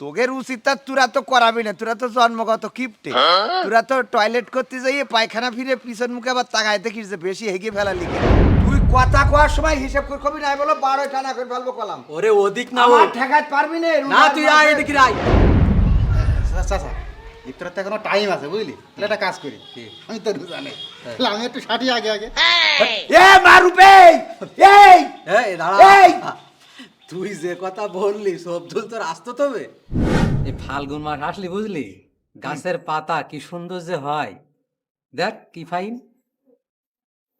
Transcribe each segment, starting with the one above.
তোগের উচিত তা তোরা তো করাবি না তোরা তো জন্মগত কিপটে। তোরা তো টয়লেট করতে যাইয়ে পায়খানা ফিরে পিছন মুখে আবার তাকায় দেখিস যে বেশি হেগে ফেলা লিখে। তুই কথা কোয়ার সময় হিসাব করে কবি নাই বলো বারো টানা করে ফেলব কলাম। ওরে ওদিক না আমার ঠেকাত পারবি না না তুই আয় এদিকে আয়। আচ্ছা আচ্ছা ইফতারের তো এখনও টাইম আছে বুঝলি? তাহলে একটা কাজ করি। আমি তো রোজা নেই। আমি একটু সাটি আগে আগে। এ মারুপে এই এই দাঁড়া এই! তুই যে কথা বললি সবদুল তোর আসতো তবে? এই ফাল্গুন মাস আসলি বুঝলি? গাছের পাতা কি সুন্দর যে হয়। দেখ কি ফাইন।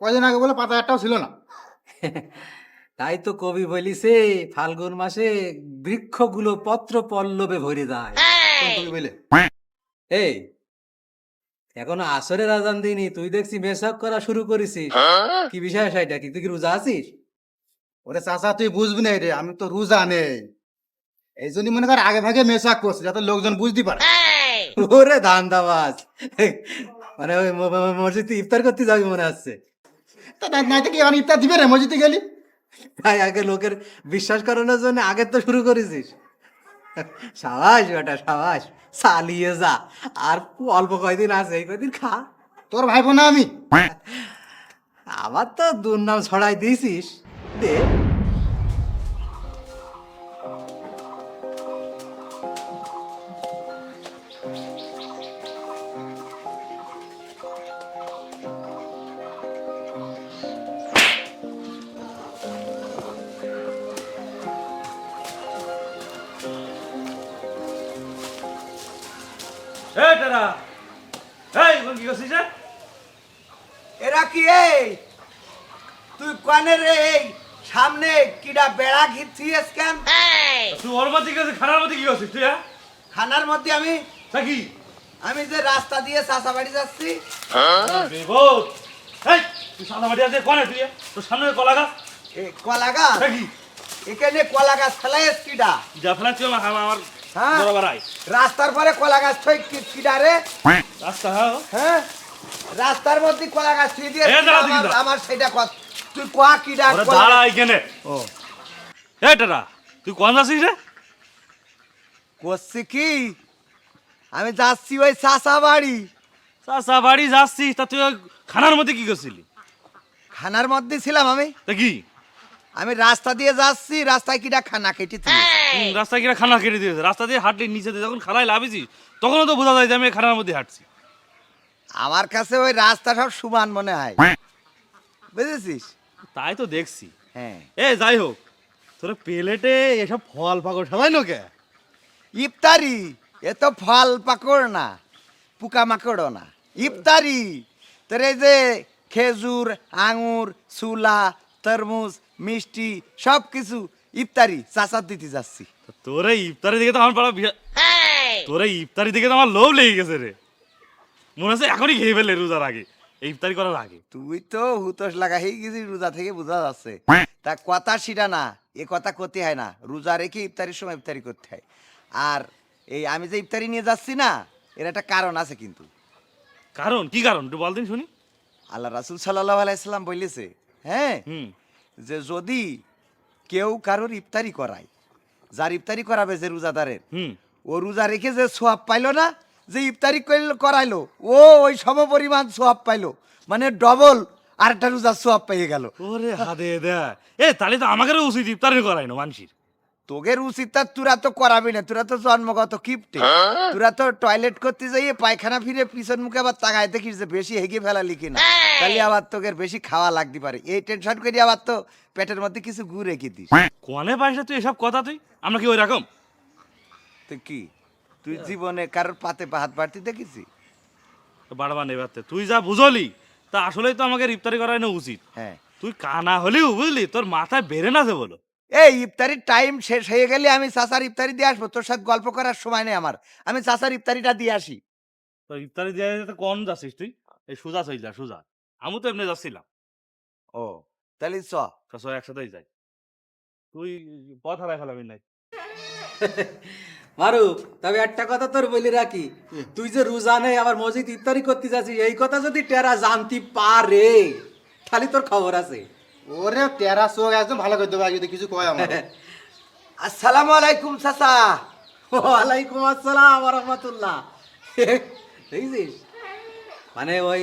কয়দিন আগে বলে পাতা একটাও ছিল না। তাই তো কবি বলিছে ফাল্গুন মাসে বৃক্ষগুলো পত্র পল্লবে ভরে যায়। বলে? এই এখনও আসরের আজান দিনি তুই দেখছি মেসাক করা শুরু করেছিস। কি বিষয় সেটা কি? তুই কি রোজা আছিস? ওরে চাচা তুই বুঝবি না রে আমি তো রোজা নেই। এই জন্যই মনে কর আগে ভাগে মেসাক করছে যাতে লোকজন বুঝতে পারে। ওরে ধান দাবাজ মানে ওই মসজিদে ইফতার করতে যাবি মনে হচ্ছে। তা না- নাই তো কি আমি ইফতার দিবে রে মসজিদে গেলি? তাই আগে লোকের বিশ্বাস করানোর জন্য আগে তো শুরু করেছিস। সাবাস বেটা সাবাস চালিয়ে যা। আর অল্প কয়দিন আছে এই কয়দিন খা। তোর ভাই বোন আমি। আবার তো দুর্নাম ছড়াই দিয়েছিস। এরা কি এই? তুই কানে রে এই? সামনে কিডা বেড়া ঘিরছিস কেন? তুই ওর মধ্যে কি করছিস খানার মধ্যে কি করছিস তুই হ্যাঁ? খানার মধ্যে আমি তা কি? আমি যে রাস্তা দিয়ে চাষা বাড়ি যাচ্ছি। তুই সাদা বাড়ি আছে কোনে তুই তোর সামনে কলা গাছ? এ কলা গাছ? তা কি? এখানে কলা গাছ ফেলাইস কিডা? যা ফেলা তুই আমার আমার হ্যাঁ? রাস্তার পরে কলা গাছ থই কি- কিডা রে? রাস্তা হ্যাঁ? হ্যাঁ? রাস্তার মধ্যে কলা গাছ থুই দিয়ে আমার- সেটা কত তুই কোয়া কিডা ওরে কলা দাঁড়া এখানে। ও। এই টেরা তুই কোন যাচ্ছিস রে? করছি কি? আমি যাচ্ছি ওই চাষা বাড়ি। চাষা বাড়ি যাচ্ছিস তা তুই ওই খানার মধ্যে কি করছিলি? খানার মধ্যে ছিলাম আমি। তা কি? আমি রাস্তা দিয়ে যাচ্ছি রাস্তায় কিটা খানা কেটে হুম, রাস্তায় কিনা খানা কেটে দিয়েছে। রাস্তা দিয়ে হাঁটলি নিচে দিয়ে যখন খানায় লাভিছিস তখনও তো বোঝা যায় যে আমি খানার মধ্যে হাঁটছি। আমার কাছে ওই রাস্তা সব সমান মনে হয়। বুঝেছিস? তাই তো দেখছি। হ্যাঁ। এ যাই হোক তোর প্লেটে এসব ফল পাকড় সবাই লোকে? ইফতারি এ তো ফল পাকড় না পোকা মাকড়ও না। ইফতারি তোর এই যে খেজুর আঙুর সুলা তরমুজ মিষ্টি সব কিছু ইফতারি চাচার দিতে যাচ্ছি। তোরে ইফতারি দিকে তো আমার পাড়া তোরে ইফতারি দিকে তো আমার লোভ লেগে গেছে রে। মনে হচ্ছে এখনই খেয়ে ফেলে রোজার আগে। ইফতারি করার আগে। তুই তো হুতোষ লাগা হয়ে গেছিস রোজা থেকে বোঝা যাচ্ছে। তা কথা সেটা না এ কথা করতে হয় না। রোজা রেখে ইফতারির সময় ইফতারি করতে হয়। আর এই আমি যে ইফতারি নিয়ে যাচ্ছি না এর একটা কারণ আছে কিন্তু। কারণ? কি কারণ? একটু বল দিন শুনি। আল্লাহ রাসুল সাল্লাহ আলাইসাল্লাম বলেছে হ্যাঁ হুম। যে যদি কেউ কারোর ইফতারি করায় যার ইফতারি করাবে যে রোজাদারের হুম। ও রোজা রেখে যে সোয়াব পাইলো না যে ইফতারি করল- করাইলো ও ওই সম পরিমাণ সোয়াব পাইলো। মানে ডবল আরেকটা রোজার সোয়াব পেয়ে গেল। ওরে হাতে দে। এ তাহলে তো আমাকে উচিত ইফতারি করাই না মানসির। তোগের উচিত তা তোরা তো করাবি না তোরা তো জন্মগত কিপটে। তোরা তো টয়লেট করতে যাইয়ে পায়খানা ফিরে পিছন মুখে আবার তাকায় দেখিস যে বেশি হেগে ফেলা লিখি না। তাহলে আবার তোকে বেশি খাওয়া লাগতে পারে। এই টেনশন করে আবার তো পেটের মধ্যে কিছু গু রেখে দিস। কোনে পাইস তুই এসব কথা তুই? আমরা কি ওই রকম তো কি? তুই জীবনে কারোর পাতে হাত বাড়তি দেখেছি? বাড়বা নেবাতে তুই যা বুঝলি তা আসলেই তো আমাকে ইফতারি করাই না উচিত। হ্যাঁ। তুই কানা হলেও বুঝলি তোর মাথায় বেড়ে না যে বলো। এই ইফতারির টাইম শেষ হয়ে গেলে আমি চাচার ইফতারি দিয়ে আসব। তোর সাথে গল্প করার সময় নেই আমার। আমি চাচার ইফতারিটা দিয়ে আসি। তো ইফতারি দিয়ে যেতে কোন যাচ্ছিস তুই? এই সোজা চল যা সোজা। আমি তো এমনি যাচ্ছিলাম। ও তাহলে চ। সব একসাথেই যাই। তুই পথ হারাই ফেলাবি নাই। মারু তবে একটা কথা তোর বলি রাখি। তুই যে রোজা নেই আবার মসজিদ ইফতারি করতে যাচ্ছিস এই কথা যদি টেরা জানতে পারে খালি তোর খবর আছে। ওরে তেরা চোখ একদম ভালো করে দেবো যদি কিছু কয় আমার আসসালামু আলাইকুম চাচা। ওয়ালাইকুম আসসালাম রহমতুল্লাহ দেখছিস? মানে ওই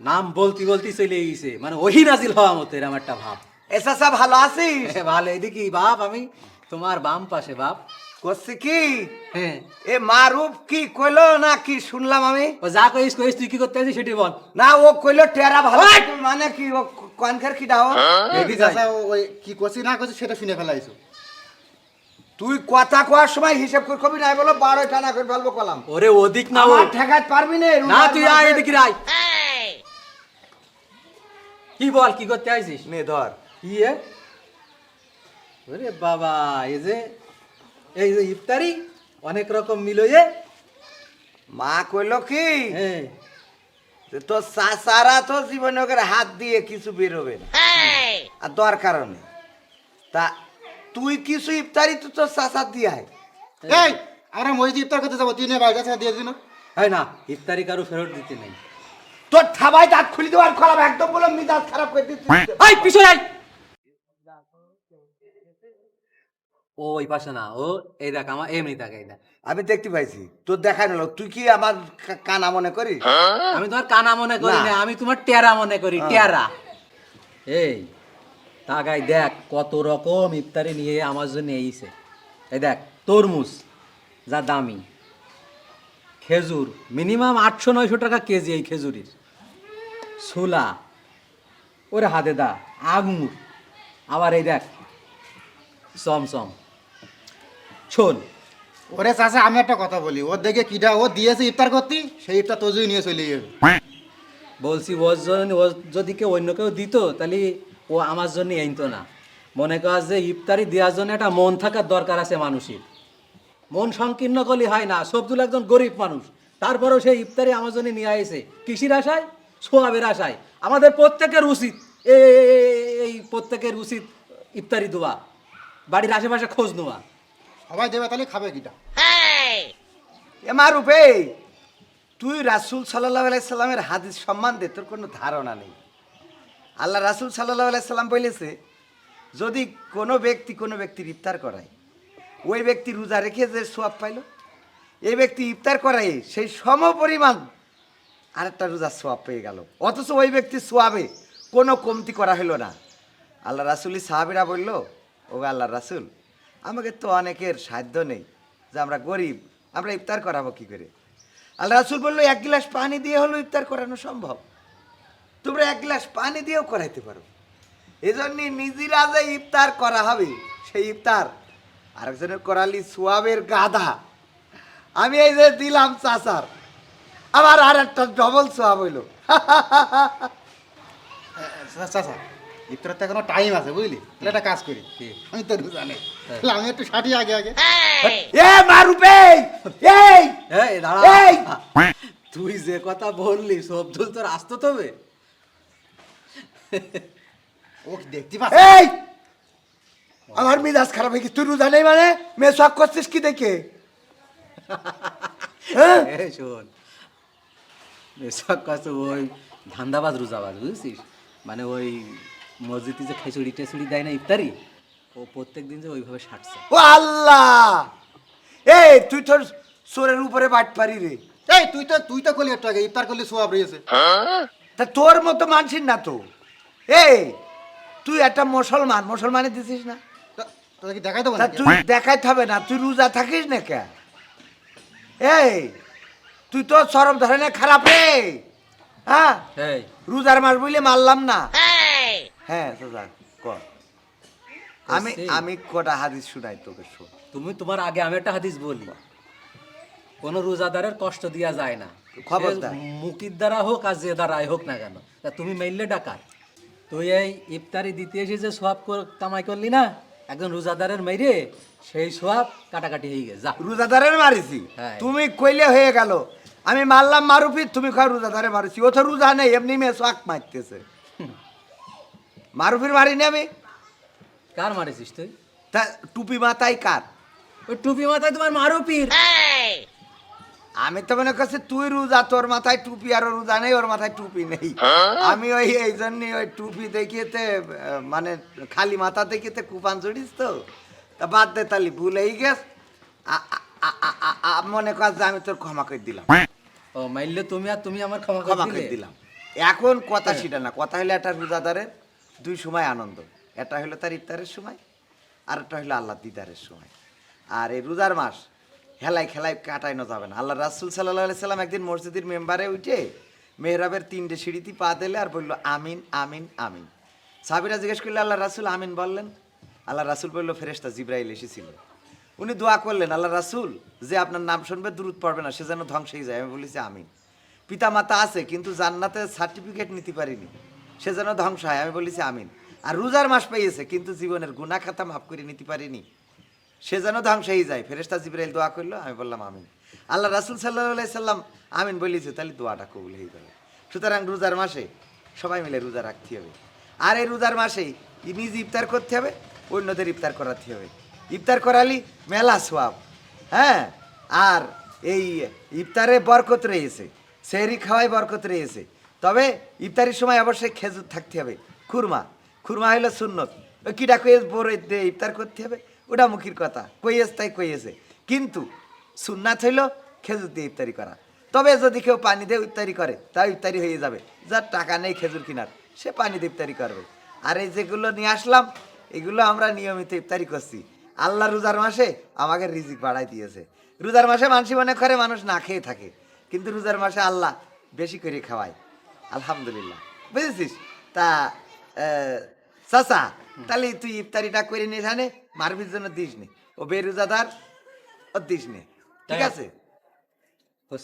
নাম বলতি বলতি চলে গেছে। মানে ওহি নাজিল হওয়া মতো এরকম একটা ভাব। এসা ভালো আছিস? ভালো এদিকে বাপ আমি তোমার বাম পাশে বাপ। করছি কি? হ্যাঁ। এ মারুফ কি কইলো না কি শুনলাম আমি? ও যা কইস কইস তুই কি করতে আছিস সেটি বল। না ও কইলো টেরা ভালো মানে কি ও কনখার কি দাও? দেখি চাচা ওই কি করছি না করছি সেটা শুনে ফেলাইছো। তুই কথা কোয়ার সময় হিসাব করে কবি নাই বলো বারো টানা করে ফেলব কলাম। ওরে ওদিক না ও। ঠেকাতে পারবি না না তুই আয় এদিকে আয়। কি বল কি করতে আইছিস? নে ধর। কি এ? ওরে বাবা এই যে এই যে ইফতারি অনেক রকম মিলয়ে মা কইলো কি? হ্যাঁ। যে তোর সারা তো জীবনে ওকে হাত দিয়ে কিছু বেরোবে না। আর দরকার নেই। তা তুই কিছু ইফতারি তো তোর চাষা দিয়ে আয়। এই আমরা মসজিদ ইফতার করতে যাব তুই নে বাইরে কাছে দিয়ে দিন হয় না ইফতারি কারও ফেরত দিতে নেই। তোর থাবাই দাঁত খুলি দেওয়ার খোলাম একদম বলে মিজাজ খারাপ করে দিচ্ছিস। এই পিছনে আয় ও ওই পাশে না ও এই দেখ আমার এমনি দেখ এই দেখ। আমি দেখতে পাইছি তোর দেখাই নিল তুই কি আমার কা- কানা মনে করিস? আমি তোমার কানা মনে করি না। না আমি তোমার টেরা মনে করি টেরা। এই তাকাই দেখ কত রকম ইফতারি নিয়ে আমার জন্য এইছে এই দেখ তরমুজ যা দামি। খেজুর মিনিমাম আটশো নয়শো টাকা কেজি এই খেজুরির। ছোলা ওরে হাতে দা আগুর আবার এই দেখ চমচম। ছোল ওরে চাচা আমি একটা কথা বলি। ওর দেখে কিটা ও দিয়েছে ইফতার করতি সেই ইফতার তো নিয়ে চলে যাবে বলছি ওর জন্য ও যদি কেউ অন্য কেউ দিত তাহলে ও আমার জন্য আনতো না। মনে কর যে ইফতারি দেওয়ার জন্য একটা মন থাকার দরকার আছে মানুষের। মন সংকীর্ণ করলে হয় না সবদুল একজন গরিব মানুষ। তারপরেও সেই ইফতারি আমার জন্য নিয়ে আসে কৃষির আশায় সোয়াবের আশায়। আমাদের প্রত্যেকের উচিত এই প্রত্যেকের উচিত ইফতারি দেওয়া বাড়ির আশেপাশে খোঁজ নেওয়া। সবাই দেবে তাহলে খাবে কিটা? এ মারুফে তুই রাসুল সাল্লাহ আলাইসাল্লামের হাদিস সম্বন্ধে তোর কোনো ধারণা নেই। আল্লাহ রাসুল সাল্লাহ আলাইসাল্লাম বলেছে যদি কোনো ব্যক্তি কোনো ব্যক্তির ইফতার করায় ওই ব্যক্তি রোজা রেখে যে সোয়াব পাইল এই ব্যক্তি ইফতার করায় সেই সম পরিমাণ আরেকটা রোজার সোয়াব পেয়ে গেল। অথচ ওই ব্যক্তির সোয়াবে কোনো কমতি করা হলো না। আল্লাহ রাসুলি সাহাবিরা বলল ও আল্লাহ রাসুল আমাকে তো অনেকের সাধ্য নেই যে আমরা গরিব, আমরা ইফতার করাবো কি করে? আল্লাহ রাসুল বলল, এক গ্লাস পানি দিয়ে হলো ইফতার করানো সম্ভব। তোমরা এক গ্লাস পানি দিয়েও করাইতে পারো। এজন্য নিজেরা যে ইফতার করা হবে, সেই ইফতার আরেকজনের করালি সোয়াবের গাধা। আমি এই যে দিলাম চাচার, আবার আর একটা ডবল সোয়াব হইল। চাচা ইফতারের তো এখনও টাইম আছে বুঝলি? তাহলে একটা কাজ করি। আমি তো রোজা নেই তাহলে আমি একটু সাটি আগে আগে। এ মারুপে এই! এই দাঁড়া। এই! তুই যে কথা বললি সব সবদুল তোর আসতো তবে। ও কি দেখতে পাচ্ছি? এই! আমার মিজাজ খারাপ হয়ে গেছে। তুই রোজা নেই মানে? মেয়ে শখ করছিস কি দেখে? হ্যাঁ? শোন। এসব কাছে ওই ধান্দাবাজ রোজাবাজ বুঝছিস? মানে ওই মসজিদে যে খিচুড়ি টেচুড়ি দেয় না ইফতারি? ও প্রত্যেক দিন যে ওইভাবে সাটছে ও আল্লাহ! এই তুই তোর সোরের উপরে বাট পারি রে। এই তুই তো তুই তো করলি একটু আগে ইফতার করলি সোয়াব রয়েছে। তা তোর মতো মানছিস না তো। এই তুই একটা মুসলমান মুসলমানে দিছিস না? তোকে কি দেখাই দেবো তা তুই দেখাইতে হবে না তুই রোজা থাকিস না কে? এই তুই তো সরম ধরনের খারাপ রে। হ্যাঁ? এই। রোজার মাস বলে মারলাম না। হ্যাঁ ক। আমি আমি কটা হাদিস শুনাই তোকে শোন। তুমি তোমার আগে আমি একটা হাদিস বলি। কোনো রোজাদারের কষ্ট দেওয়া যায় না। খবরদার। মুকির দ্বারা হোক আর যে দ্বারাই হোক না কেন। তা তুমি মেইলে ডাকাত। তুই এই ইফতারি দিতে এসে যে সোয়াব কামাই করলি না একজন রোজাদারের মেরে সেই সোয়াব কাটাকাটি হয়ে গেছে। যা। রোজাদারের মারিছি। হ্যাঁ। তুমি কইলে হয়ে গেল। আমি মারলাম মারুফি তুমি কয় রোজাদারে মারিছি। ও তো রোজা নেই এমনি মেয়ে শাক মারতেছে। মারুফির মারিনি আমি। কার মারিছিস তুই? তা টুপি মাথায় কার? ওই টুপি মাথায় তোমার মারো পীর আমি তো মনে করছি তুই রোজা তোর মাথায় টুপি আর রোজা নেই ওর মাথায় টুপি নেই। আমি ওই এই জন্যই ওই টুপি দেখিয়েতে মানে খালি মাথা দেখিয়েতে কুপান জড়িস তো। তা বাদ দে তালি ভুলেই গেছ আ- আ- আ- আ- আ- আ- মনে কর যে আমি তোর ক্ষমা করে দিলাম। ও মাইলে তুমি আর তুমি আমার ক্ষমা ক্ষমা করে করে দিলাম। এখন কথা সেটা না কথা হলো একটা রোজাদারের দুই সময় আনন্দ। একটা হলো তার ইফতারের সময় আর একটা হলো আল্লাহ দিদারের সময়। আর এই রোজার মাস হেলাই খেলায় কাটাইনো যাবে না। আল্লাহ রাসুল সাল্লাহ সাল্লাম একদিন মসজিদের মেম্বারে উঠে মেহরাবের তিনটে সিঁড়িতে পা দিলে আর বলল, আমিন আমিন আমিন। সাবিরা জিজ্ঞেস করলে আল্লাহ রাসুল আমিন বললেন? আল্লাহ রাসুল বলল, ফেরেশতা জিব্রাইল এসেছিল। উনি দোয়া করলেন আল্লাহ রাসুল, যে আপনার নাম শুনবে দূরত পড়বে না, সে যেন ধ্বংসই যায়। আমি বলেছি আমিন। পিতা মাতা আছে, কিন্তু জান্নাতে সার্টিফিকেট নিতে পারিনি। সে যেন ধ্বংস হয়। আমি বলেছি আমিন। আর রোজার মাস পাইয়েছে কিন্তু জীবনের গুণা খাতা মাফ করে নিতে পারিনি। সে যেন ধ্বংস হয়ে যায়। ফেরেস্তা জিব্রাইল দোয়া করল, আমি বললাম আমিন। আল্লাহ রাসুল সাল্লাহ সাল্লাম আমিন বলেছে, তাহলে দোয়াটা কবুল হয়ে যাবে। সুতরাং রোজার মাসে সবাই মিলে রোজা রাখতে হবে। আর এই রোজার মাসেই নিজে ইফতার করতে হবে, অন্যদের ইফতার করাতে হবে। ইফতার করালি মেলা সোয়াব হ্যাঁ? আর এই ইফতারে বরকত রয়েছে। সেহরি খাওয়াই বরকত রয়েছে। তবে ইফতারির সময় অবশ্যই খেজুর থাকতে হবে, খুরমা। খুরমা হইল সুন্নত। ওই কিটা বড় দিয়ে ইফতার করতে হবে? ওটা মুখির কথা। কইয়েস তাই কইয়েছে। কিন্তু সুন্নাত হইল খেজুর দিয়ে ইফতারি করা। তবে যদি কেউ পানি দিয়ে ইফতারি করে, তাও ইফতারি হয়ে যাবে। যার টাকা নেই খেজুর কিনার, সে পানি দিয়ে ইফতারি করবে। আর এই যেগুলো নিয়ে আসলাম, এগুলো আমরা নিয়মিত ইফতারি করছি। আল্লাহ রোজার মাসে আমাকে রিজিক বাড়াই দিয়েছে। রোজার মাসে মানুষ মনে করে মানুষ না খেয়ে থাকে। কিন্তু রোজার মাসে আল্লাহ বেশি করে খাওয়ায়। আলহামদুলিল্লাহ। বুঝেছিস? তা চাচা তাহলে তুই ইফতারিটা করে নিস হানে মারবির জন্য দিস নি। ও বেরোজাদার ও দিস নি। ঠিক আছে?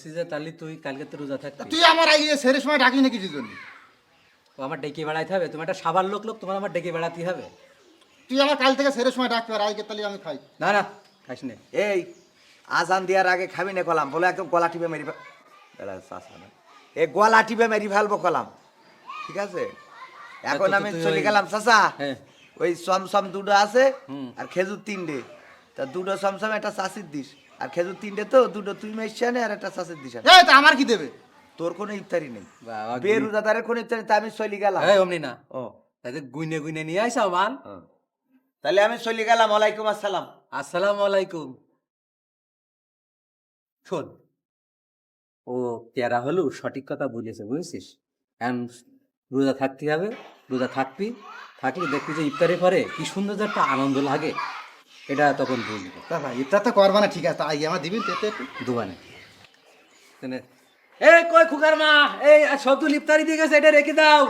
যে তাহলে তুই কালকে তো রোজা তা থাকবি তুই আমার এই সেরের সময় ডাকি না কিছুর জন্য। ও আমার ডেকে বেড়াইতে হবে? তুমি একটা সাবার লোক লোক তোমার আমার ডেকে বেড়াতে হবে। তুই আমার কাল থেকে সেরের সময় ডাকতে আর আজকে তাহলে আমি খাই। না না খাইস নে। এই আজান দেওয়ার আগে খাবি না কলাম বলে একদম গলা টিপে মেরি ফেল- এরা না। এ গলা টিপে মেরি ফেলব কলাম। ঠিক আছে? এখন আমি চলে গেলাম চাচা। হ্যাঁ। ওই সমসম দুটো আছে আর খেজুর তিনটে। তা দুটো সমসম একটা চাষির দিস। আর খেজুর তিনটে তো দুটো তুই মেশছে আনে আর একটা চাষির দিস আমার কি দেবে? তোর কোনো ইফতারি নেই। বাবা, বেরুজাদারের কোনো ইফতারি তা আমি চলে গেলাম। অমনি না। ও। তাদের গুইনে গুইনে নিয়ে আইসাও মাল তাহলে আমি চলে গেলাম ওয়ালাইকুম আসসালাম। আসসালাম আলাইকুম। শোন ও তেরা হলেও সঠিক কথা বলেছে বুঝেছিস? এখন রোজা থাকতে হবে রোজা থাকবি থাকলে দেখবি যে ইফতারের পরে কি সুন্দর যে একটা আনন্দ লাগে এটা তখন বুঝবি তা ভাই ইফতার তো করবা না ঠিক আছে আই আগে আমার দিবি তো একটু। দোকানে এই কই খুকার মা এই সব তো লিপ্তারি দিয়ে গেছে এটা রেখে দাও।